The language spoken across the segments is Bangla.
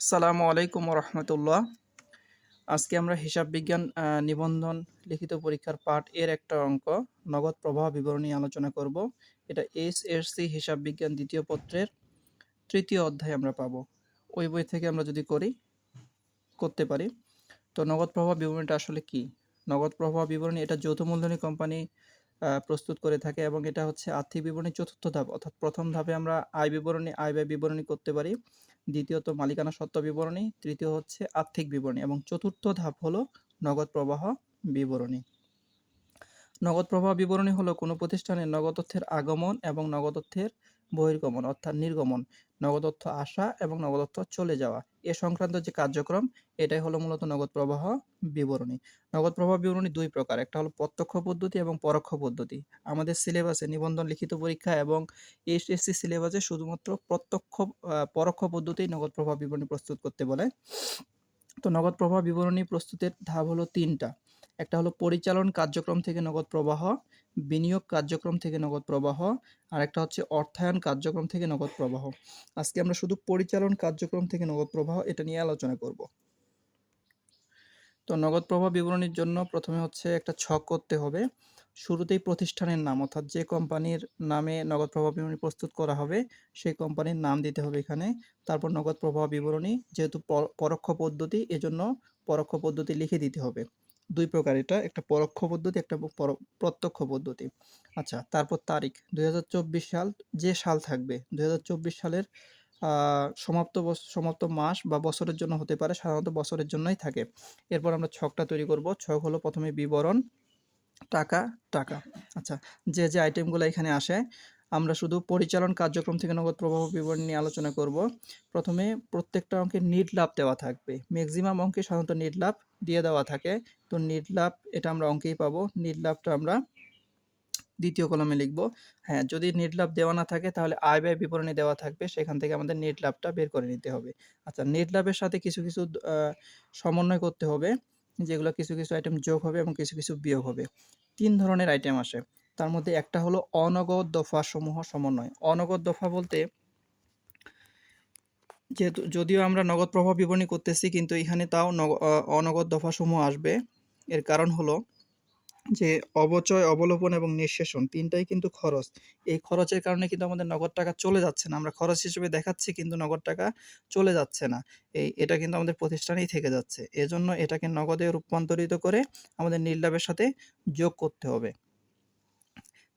আসসালামু আলাইকুম রহমতুল্লাহ আজকে আমরা হিসাব বিজ্ঞান নিবন্ধন, লিখিত পরীক্ষার পাঠ এর একটা অঙ্ক, নগদ প্রবাহ বিবরণী আলোচনা করব। এটা এস সি হিসাব বিজ্ঞান দ্বিতীয় পত্রের তৃতীয় অধ্যায় আমরা পাবো। ওই বই থেকে আমরা যদি করি, করতে পারি, তো নগদ প্রবাহ বিবরণীটা আসলে কি? নগদ প্রবাহ বিবরণী এটা যৌথ মূলধনী কোম্পানি প্রস্তুত করে থাকে এবং এটা হচ্ছে আর্থিক বিবরণী চতুর্থ ধাপ, অর্থাৎ প্রথম ধাপে আমরা আয় বিবরণী, আয় ব্যয় বিবরণী করতে পারি। দ্বিতীয়ত মালিকানা সত্ত্ব বিবরণী, তৃতীয় হচ্ছে আর্থিক বিবরণী এবং চতুর্থ ধাপ হলো নগদ প্রবাহ বিবরণী। নগদ প্রবাহ বিবরণী হলো কোনো প্রতিষ্ঠানের নগদ অর্থের আগমন এবং নগদ অর্থের বহির্গমন অর্থাৎ নির্গমন, নগদ অর্থ আসা এবং নগদ অর্থ চলে যাওয়া। এ সংক্রান্ত যে কার্যক্রম, এটাই হলো মূলত নগদ প্রবাহ বিবরণী। নগদ প্রবাহ বিবরণী দুই প্রকার, একটা হলো প্রত্যক্ষ পদ্ধতি এবং পরোক্ষ পদ্ধতি। আমাদের সিলেবাসে নিবন্ধন, লিখিত পরীক্ষা এবং এইচএসসি সিলেবাসে শুধুমাত্র প্রত্যক্ষ পরোক্ষ পদ্ধতিই নগদ প্রবাহ বিবরণী প্রস্তুত করতে বলে। তো নগদ প্রবাহ বিবরণী প্রস্তুতের ধাপ হলো তিনটা। একটা হলো পরিচালন কার্যক্রম থেকে নগদ প্রবাহ বিনিয়োগ কার্যক্রম থেকে নগদ প্রবাহ আর একটা হচ্ছে অর্থায়ন কার্যক্রম থেকে নগদ প্রবাহ। আজকে আমরা শুধু পরিচালন কার্যক্রম থেকে নগদ প্রবাহ এটা নিয়ে আলোচনা করব। তো নগদ প্রবাহ বিবরণীর জন্য প্রথমে হচ্ছে একটা ছক করতে হবে। শুরুতেই প্রতিষ্ঠানের নাম, অর্থাৎ যে কোম্পানির নামে নগদ প্রবাহ বিবরণী প্রস্তুত করা হবে, সেই কোম্পানির নাম দিতে হবে এখানে। তারপর নগদ প্রবাহ বিবরণী যেহেতু পরোক্ষ পদ্ধতি, এজন্য পরোক্ষ পদ্ধতি লিখে দিতে হবে। দুই প্রকার, এটা একটা পরোক্ষ পদ্ধতি, একটা পর- প্রত্যক্ষ পদ্ধতি। আচ্ছা তারপর তারিখ দু হাজার চব্বিশ সাল, যে সাল থাকবে, দুই হাজার চব্বিশ সালের সমাপ্ত সমাপ্ত মাস বা বছরের জন্য হতে পারে, সাধারণত বছরের জন্যই থাকে। এরপর আমরা ছকটা তৈরি করব, ছক হলো প্রথমে বিবরণ, টাকা টাকা। আচ্ছা যে যে আইটেমগুলো এখানে আসে আমরা শুধু পরিচালন কার্যক্রম থেকে নগদ প্রবাহ বিবরণ নিয়ে আলোচনা করব। প্রথমে প্রত্যেকটা অঙ্কে নিট লাভ দেওয়া থাকবে। ম্যাক্সিমাম অঙ্কে সাধারণত নিট লাভ দিয়ে দেওয়া থাকে। তো নিট লাভ এটা আমরা অঙ্কেই পাবো। নিট লাভটা আমরা দ্বিতীয় কলমে লিখব। হ্যাঁ যদি নেট লাভ দেওয়া না থাকে তাহলে আয় ব্যয় বিবরণী দেওয়া থাকবে। সেখান থেকে আমাদের নেট লাভটা বের করে নিতে হবে। আচ্ছা নেট লাভের সাথে কিছু কিছু সমন্বয় করতে হবে, যেগুলো কিছু কিছু আইটেম যোগ হবে এবং কিছু কিছু বিয়োগ হবে। তিন ধরনের আইটেম আসে। তার মধ্যে একটা হলো অনগদ দফা সমূহ সমন্বয়। অনগদ দফা বলতে যেহেতু যদিও আমরা নগদ প্রভাব বিবরণী করতেছি, কিন্তু এখানে তাও নগ- অনগদ দফা সমূহ আসবে। এর কারণ হলো যে অবচয়, অবলোপন এবং নিঃশেষণ তিনটাই কিন্তু খরচ। এই খরচের কারণে কিন্তু আমাদের নগদ টাকা চলে যাচ্ছে না। আমরা খরচ হিসেবে দেখাচ্ছি, কিন্তু নগদ টাকা চলে যাচ্ছে না। এই, এটা কিন্তু আমাদের প্রতিষ্ঠানেই থেকে যাচ্ছে। এজন্য এটাকে নগদে রূপান্তরিত করে আমাদের নির্লাভের সাথে যোগ করতে হবে।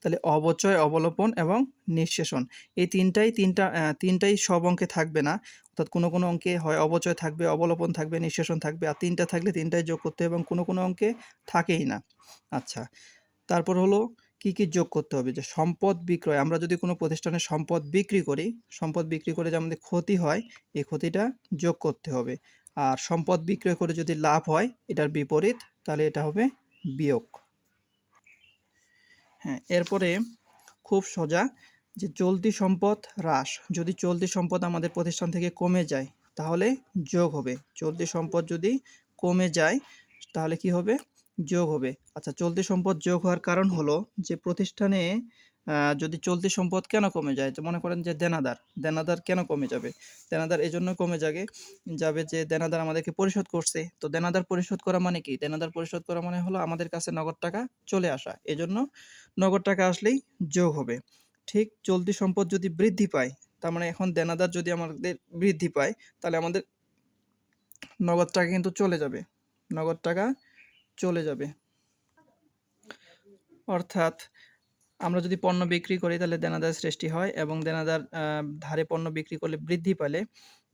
তাহলে অবচয়, অবলোপন এবং নিঃশেষণ। এই তিনটাই তিনটা তিনটাই সব অঙ্কে থাকবে না। অর্থাৎ কোনো কোনো অঙ্কে হয় অবচয় থাকবে, অবলোপন থাকবে, নিঃশেষণ থাকবে, আর তিনটা থাকলে তিনটাই যোগ করতে হবে এবং কোনো কোনো অঙ্কে থাকেই না। আচ্ছা তারপর হলো কি কি যোগ করতে হবে? যে সম্পদ বিক্রয়, আমরা যদি কোনো প্রতিষ্ঠানে সম্পদ বিক্রি করি, সম্পদ বিক্রি করে যে আমাদের ক্ষতি হয়, এই ক্ষতিটা যোগ করতে হবে। আর সম্পদ বিক্রয় করে যদি লাভ হয়, এটার বিপরীত, তাহলে এটা হবে বিয়োগ। হ্যাঁ এরপরে খুব সোজা যে চলতি সম্পদ হ্রাস। যদি চলতি সম্পদ আমাদের প্রতিষ্ঠান থেকে কমে যায়, তাহলে যোগ হবে। চলতি সম্পদ যদি কমে যায়, তাহলে কি হবে? যোগ হবে। আচ্ছা চলতি সম্পদ যোগ হওয়ার কারণ হলো যে প্রতিষ্ঠানে যদি চলতি সম্পদ কেন কমে যায়? তো মনে করেন যে দেনাদার দেনাদার কেন কমে যাবে? দেনাদার এই জন্য কমে যাবে যাবে যে দেনাদার আমাদেরকে পরিশোধ করছে। তো দেনাদার পরিশোধ করা মানে কি? দেনাদার পরিশোধ করা মানে হলো আমাদের কাছে নগদ টাকা চলে আসা। এজন্য নগদ টাকা আসলেই যোগ হবে। ঠিক চলতি সম্পদ যদি বৃদ্ধি পায়, তার মানে এখন দেনাদার যদি আমাদের বৃদ্ধি পায়, তাহলে আমাদের নগদ টাকা কিন্তু চলে যাবে। নগদ টাকা চলে যাবে। অর্থাৎ আমরা যদি পণ্য বিক্রি করি, তাহলে দেনাদার সৃষ্টি হয় এবং দেনাদার ধারে পণ্য বিক্রি করলে বৃদ্ধি পেলে।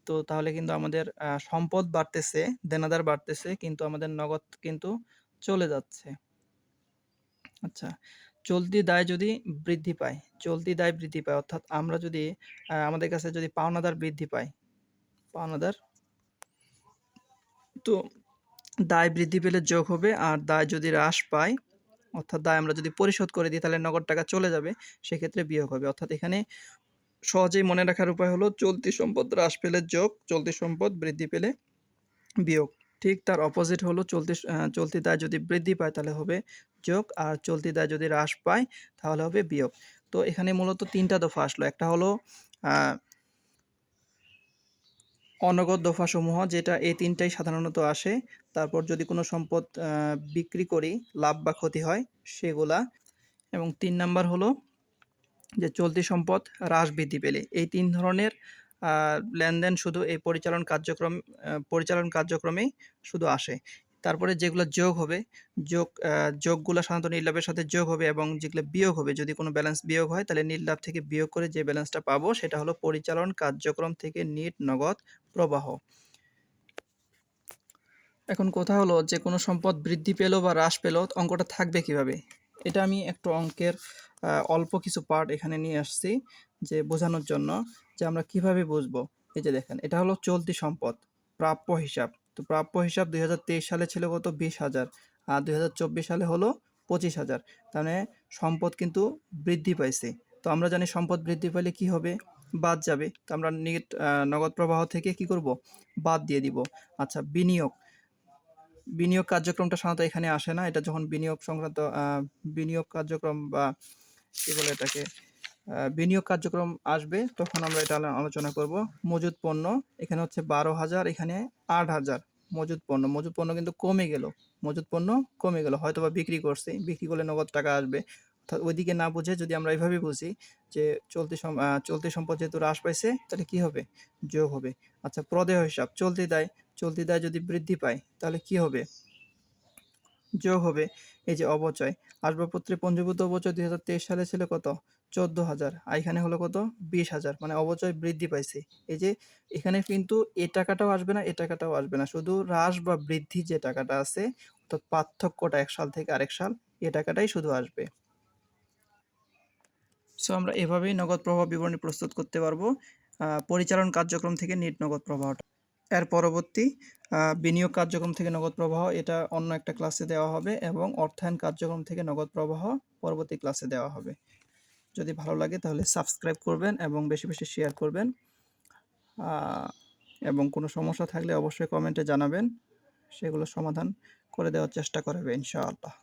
তো তাহলে কিন্তু আমাদের সম্পদ বাড়তেছে, দেনাদার বাড়তেছে, কিন্তু আমাদের নগদ কিন্তু চলে যাচ্ছে। আচ্ছা চলতি দায় যদি বৃদ্ধি পায়, চলতি দায় বৃদ্ধি পায়, অর্থাৎ আমরা যদি আমাদের কাছে যদি পাওনাদার বৃদ্ধি পায়, পাওনাদার, তো দায় বৃদ্ধি পেলে যোগ হবে, আর দায় যদি হ্রাস পায় অর্থাৎ দায় আমরা যদি পরিশোধ করে দিই, তাহলে নগদ টাকা চলে যাবে, সেক্ষেত্রে বিয়োগ হবে। অর্থাৎ এখানে সহজেই মনে রাখার উপায় হলো, চলতি সম্পদ হ্রাস পেলে যোগ, চলতি সম্পদ বৃদ্ধি পেলে বিয়োগ। ঠিক তার অপোজিট হলো, চলতি চলতি দায় যদি বৃদ্ধি পায়, তাহলে হবে যোগ, আর চলতি দায় যদি হ্রাস পায়, তাহলে হবে বিয়োগ। তো এখানে মূলত তিনটা দফা আসলো। একটা হলো অনগদ দফাসমূহ, যেটা এই তিনটাই সাধারণত আসে। তারপর যদি কোনো সম্পদ বিক্রি করি, লাভ বা ক্ষতি হয়, সেগুলা। এবং তিন নাম্বার হলো যে চলতি সম্পদ হ্রাস বৃদ্ধি পেলে। এই তিন ধরনের লেনদেন শুধু এই পরিচালন কার্যক্রম পরিচালন কার্যক্রমেই শুধু আসে। তারপরে যেগুলো যোগ হবে, যোগ যোগগুলো সাধারণত নির্লাভের সাথে যোগ হবে এবং যেগুলো বিয়োগ হবে, যদি কোনো ব্যালেন্স বিয়োগ হয়, তাহলে নির্লাভ থেকে বিয়োগ করে যে ব্যালেন্সটা পাবো, সেটা হলো পরিচালন কার্যক্রম থেকে নিট নগদ প্রবাহ। এখন কথা হলো যে কোনো সম্পদ বৃদ্ধি পেল বা হ্রাস পেল অঙ্কটা থাকবে কীভাবে? এটা আমি একটু অঙ্কের অল্প কিছু পার্ট এখানে নিয়ে আসছি যে বোঝানোর জন্য যে আমরা কীভাবে বুঝব। এই যে দেখেন, এটা হলো চলতি সম্পদ, প্রাপ্য হিসাব। তো প্রাপ্য হিসাব দুই হাজার তেইশ সালে ছিল কত? বিশ হাজার। আর দু হাজার চব্বিশ সালে হলো পঁচিশ হাজার। তার মানে সম্পদ কিন্তু বৃদ্ধি পাইছে। তো আমরা জানি সম্পদ বৃদ্ধি পেলে কি হবে? বাদ যাবে। তো আমরা নিট নগদ প্রবাহ থেকে কি করব? বাদ দিয়ে দিব। আচ্ছা বিনিয়োগ। বিনিয়োগ কার্যক্রমটা সাধারণত এখানে আসে না। এটা যখন বিনিয়োগ সংক্রান্ত বিনিয়োগ কার্যক্রম বা কি বলে এটাকে বিনিয়োগ কার্যক্রম আসবে, তখন আমরা এটা আলোচনা করব। মজুদ পণ্য, এখানে হচ্ছে বারো হাজার, এখানে আট হাজার মজুদ পণ্য। মজুদ পণ্য কিন্তু কমে গেল। মজুদ পণ্য কমে গেল। হয়তো বা বিক্রি করছে, বিক্রি করলে নগদ টাকা আসবে। অর্থাৎ ওইদিকে না বুঝে যদি আমরা এইভাবে বুঝি যে চলতি চলতি সম্পদ যেহেতু হ্রাস পাইছে, তাহলে কি হবে? যোগ হবে। আচ্ছা প্রদেয় হিসাব, চলতি দায় চলতি দায় যদি বৃদ্ধি পায়, তাহলে কি হবে? যোগ হবে। এই যে অবচয়, আসবাবপত্রে পঞ্জীভূত অবচয় দুই হাজার তেইশ সালে ছিল কত? চোদ্দ হাজার। আর এখানে হলো কত? বিশ হাজার। মানে অবচয় বৃদ্ধি পাইছে। এই যে এখানে কিন্তু এ টাকাটাও আসবে না, এ টাকাটাও আসবে না। শুধু হ্রাস বা বৃদ্ধি যে টাকাটা আছে, অর্থাৎ পার্থক্যটা এক সাল থেকে আরেক সাল, এ টাকাটাই শুধু আসবে। সো আমরা এভাবেই নগদ প্রবাহ বিবরণী প্রস্তুত করতে পারব পরিচালন কার্যক্রম থেকে নিট নগদ প্রবাহটা। এর পরবর্তী বিনিয়োগ কার্যক্রম থেকে নগদ প্রবাহ, এটা অন্য একটা ক্লাসে দেওয়া হবে এবং অর্থায়ন কার্যক্রম থেকে নগদ প্রবাহ পরবর্তী ক্লাসে দেওয়া হবে। যদি ভালো লাগে তাহলে সাবস্ক্রাইব করবেন এবং বেশি বেশি শেয়ার করবেন। এবং কোনো সমস্যা থাকলে অবশ্যই কমেন্টে জানাবেন সেগুলো সমাধান করে দেওয়ার চেষ্টা করবে ইনশাআল্লাহ।